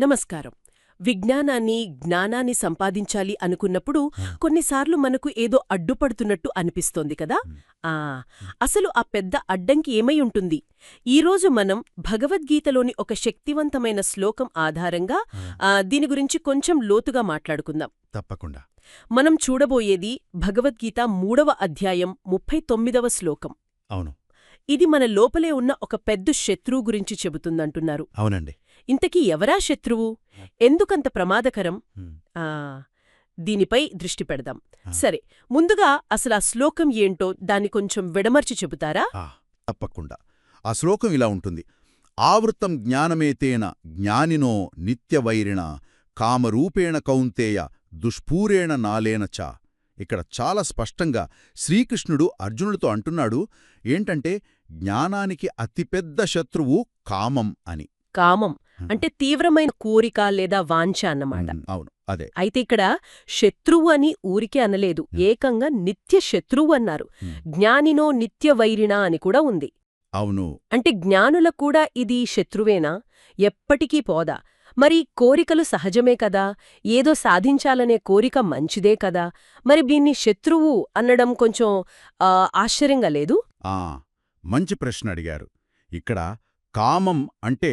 నమస్కారం. విజ్ఞానాన్ని జ్ఞానాన్ని సంపాదించాలి అనుకున్నప్పుడు కొన్నిసార్లు మనకు ఏదో అడ్డుపడుతున్నట్టు అనిపిస్తోంది కదా? ఆ అసలు ఆ పెద్ద అడ్డంకి ఏమై ఉంటుంది? ఈరోజు మనం భగవద్గీతలోని ఒక శక్తివంతమైన శ్లోకం ఆధారంగా దీని గురించి కొంచెం లోతుగా మాట్లాడుకుందాం. తప్పకుండా. మనం చూడబోయేది భగవద్గీత మూడవ అధ్యాయం ముప్పై తొమ్మిదవ శ్లోకం. అవును. ఇది మన లోపలే ఉన్న ఒక పెద్ద శత్రువు గురించి చెబుతుందంటున్నారు. అవునండి. ఇంతకీ ఎవరా శత్రువు? ఎందుకంత ప్రమాదకరం? దీనిపై దృష్టి పెడదాం. సరే ముందుగా అసలు ఆ శ్లోకం ఏంటో దాన్ని కొంచెం విడమర్చి చెబుతారా? తప్పకుండా. ఆ శ్లోకం ఇలా ఉంటుంది. ఆవృతం జ్ఞానమేతేన జ్ఞానినో నిత్యవైరిణ కామరూపేణ కౌంతేయ దుష్పూరేణ నాలేన చ. ఇక్కడ చాలా స్పష్టంగా శ్రీకృష్ణుడు అర్జునుడితో అంటున్నాడు ఏంటంటే జ్ఞానానికి అతిపెద్ద శత్రువు కామం అని. కామం. అంటే తీవ్రమైన కోరిక లేదా వాంఛ అన్నమాట. అవును. అదే. అయితే ఇక్కడ శత్రువు అని ఊరికే అనలేదు. ఏకంగా నిత్య శత్రువు అన్నారు. జ్ఞానినో నిత్య వైరిణ అని కూడా ఉంది. అవును. అంటే జ్ఞానులకు కూడా ఇది శత్రువేనా? ఎప్పటికీ పోదా? మరి కోరికలు సహజమే కదా? ఏదో సాధించాలనే కోరిక మంచిదే కదా? మరి దీన్ని శత్రువు అనడం కొంచెం ఆశ్చర్యంగా లేదు? ఆ మంచి ప్రశ్న అడిగారు. ఇక్కడ కామం అంటే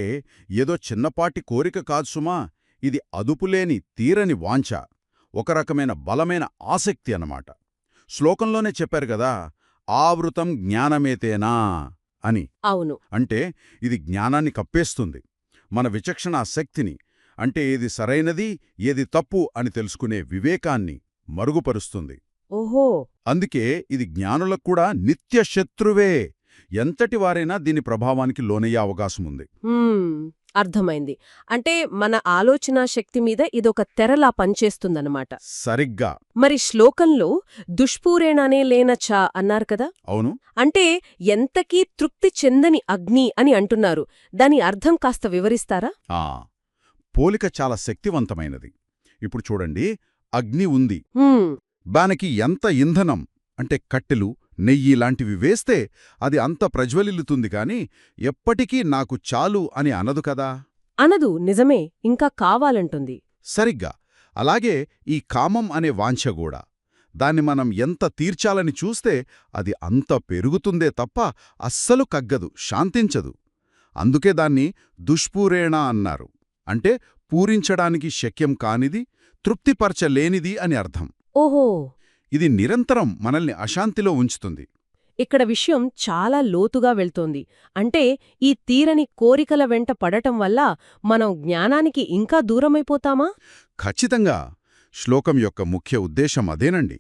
ఏదో చిన్నపాటి కోరిక కాదు సుమా ఇది అదుపులేని తీరని వాంఛ ఒక రకమైన బలమైన ఆసక్తి అన్నమాట. శ్లోకంలోనే చెప్పారు గదా ఆవృతం జ్ఞానమేతేనా అని. అవును. అంటే ఇది జ్ఞానాన్ని కప్పేస్తుంది మన విచక్షణ శక్తిని అంటే ఏది సరైనది ఏది తప్పు అని తెలుసుకునే వివేకాన్ని మరుగుపరుస్తుంది. ఓహో! అందుకే ఇది జ్ఞానులకు కూడా నిత్య శత్రువే ఎంతటి వారైనా దీని ప్రభావానికి లోనయ్యే అవకాశముంది హ్మ్, అర్థమైంది. అంటే మన ఆలోచనా శక్తి మీద ఇదొక తెరలా పనిచేస్తుందన్నమాట. సరిగ్గా. మరి శ్లోకంలో దుష్పూరేణానే లేనచ్చా అన్నారు కదా? అవును. అంటే ఎంతకీ తృప్తి చెందని అగ్ని అని అంటున్నారు. దాని అర్థం కాస్త వివరిస్తారా? ఆ పోలిక చాలా శక్తివంతమైనది. ఇప్పుడు చూడండి అగ్ని ఉంది. దానికి ఎంత ఇంధనం అంటే కట్టెలు నెయ్యి లాంటివి వేస్తే అది అంత ప్రజ్వలిల్లుతుంది కాని ఎప్పటికీ నాకు చాలు అని అనదు కదా? అనదు నిజమే. ఇంకా కావాలంటుంది. సరిగ్గా. అలాగే ఈ కామం అనే వాంఛ కూడా దాన్ని మనం ఎంత తీర్చాలని చూస్తే అది అంత పెరుగుతుందే తప్ప అస్సలు కగ్గదు శాంతించదు. అందుకే దాన్ని దుష్పూరేణ అన్నారు. అంటే పూరించడానికి శక్యం కానిది తృప్తిపరచలేనిది అని అర్థం. ఓహో! ఇది నిరంతరం మనల్ని అశాంతిలో ఉంచుతుంది. ఇక్కడ విషయం చాలా లోతుగా వెళ్తోంది. అంటే ఈ తీరని కోరికల వెంట పడటం వల్ల మనం జ్ఞానానికి ఇంకా దూరమైపోతామా? ఖచ్చితంగా. శ్లోకం యొక్క ముఖ్య ఉద్దేశం అదేనండి.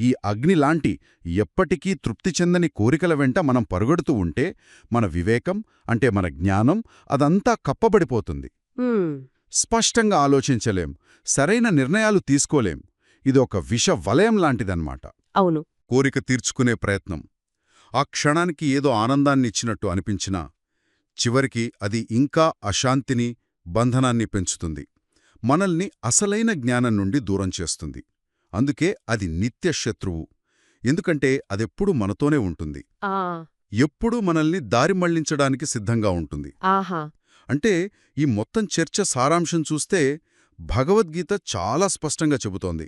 ఈ అగ్ని లాంటి ఎప్పటికీ తృప్తి చెందని కోరికల వెంట మనం పరుగెడుతూ ఉంటే మన వివేకం అంటే మన జ్ఞానం అదంతా కప్పబడిపోతుంది. స్పష్టంగా ఆలోచించలేం. సరైన నిర్ణయాలు తీసుకోలేం. ఇది ఒక విష వలయం లాంటిదన్నమాట. అవును. కోరిక తీర్చుకునే ప్రయత్నం. ఆ క్షణానికి ఏదో ఆనందాన్నిచ్చినట్టు అనిపించినా చివరికి అది ఇంకా అశాంతిని బంధనాన్ని పెంచుతుంది. మనల్ని అసలైన జ్ఞానం నుండి దూరం చేస్తుంది. అందుకే అది నిత్య శత్రువు. ఎందుకంటే అదెప్పుడూ మనతోనే ఉంటుంది. ఎప్పుడూ మనల్ని దారి మళ్ళించడానికి సిద్ధంగా ఉంటుంది. అంటే ఈ మొత్తం చర్చ సారాంశం చూస్తే భగవద్గీత చాలా స్పష్టంగా చెబుతోంది.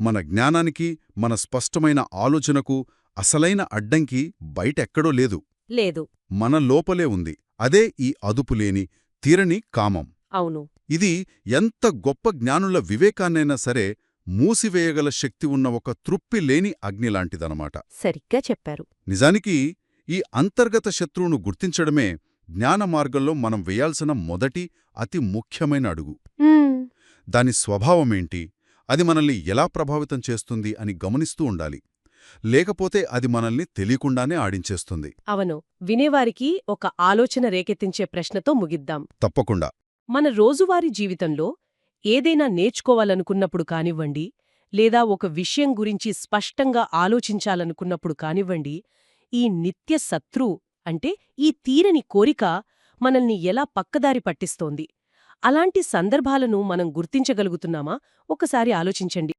మన జ్ఞానానికి మన స్పష్టమైన ఆలోచనకు అసలైన అడ్డంకి బయటెక్కడో లేదు. లేదు. మన లోపలే ఉంది. అదే ఈ అదుపులేని తీరని కామం. అవును. ఇది ఎంత గొప్ప జ్ఞానుల వివేకాన్నైనా సరే మూసివేయగల శక్తి ఉన్న ఒక త్రుప్పి లేని అగ్నిలాంటిదనమాట సరిగ్గా చెప్పారు. నిజానికి ఈ అంతర్గత శత్రువును గుర్తించడమే జ్ఞాన మార్గంలో మనం వేయాల్సిన మొదటి అతి ముఖ్యమైన అడుగు. దాని స్వభావమేంటి? అది మనల్ని ఎలా ప్రభావితం చేస్తుంది అని గమనిస్తూ ఉండాలి. లేకపోతే అది మనల్ని తెలియకుండానే ఆడించేస్తుంది. అవను వినేవారికి ఒక ఆలోచన రేకెత్తించే ప్రశ్నతో ముగిద్దాం. తప్పకుండా. మన రోజువారీ జీవితంలో ఏదైనా నేర్చుకోవాలనుకున్నప్పుడు కానివ్వండి లేదా ఒక విషయం గురించి స్పష్టంగా ఆలోచించాలనుకున్నప్పుడు కానివ్వండి ఈ నిత్య శత్రు అంటే ఈ తీరని కోరిక మనల్ని ఎలా పక్కదారి పట్టిస్తోంది. అలాంటి సందర్భాలను మనం గుర్తించగలుగుతున్నామా? ఒకసారి ఆలోచించండి.